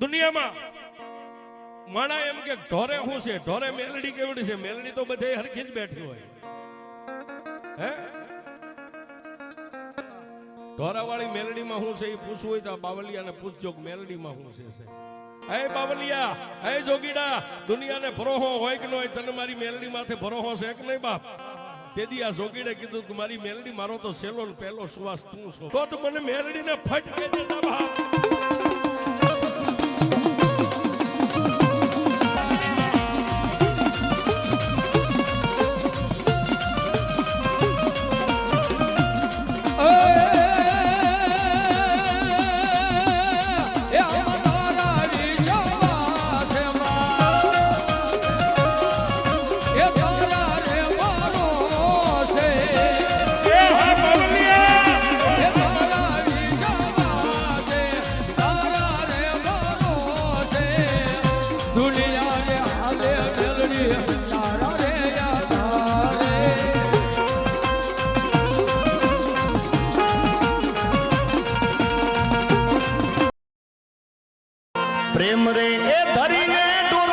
દુનિયામાં માણા એમ કે ઢોરે શું છે, ઢોરે મેલડી કેવડી છે? મેલડી તો બધે હરખી જ બેઠી હોય. હે? ઢોરાવાળી મેલડીમાં શું છે એ પૂછવું હોય તો બાવલિયાને પૂછજો કે મેલડીમાં શું છે હે બાવલિયા, હે જોગીડા, દુનિયાને ભરોહો હોય કે ન હોય તને મારી મેલડી માથે ભરોહો છે કે નહીં બાપ? તેથી આ જોગીડે કીધું કે મારી મેલડી મારો તો સેલો ને પહેલો સુવાસ તું છો. તો મને મેલડીને ફટકે દેતા બાપ. એ ધરીને ડોલાવાળી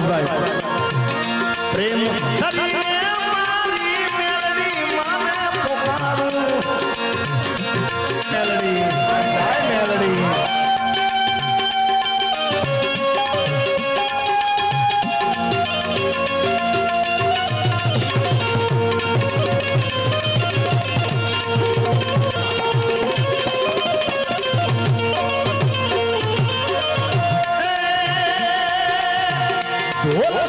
દિનેશભાઈ પ્રેમ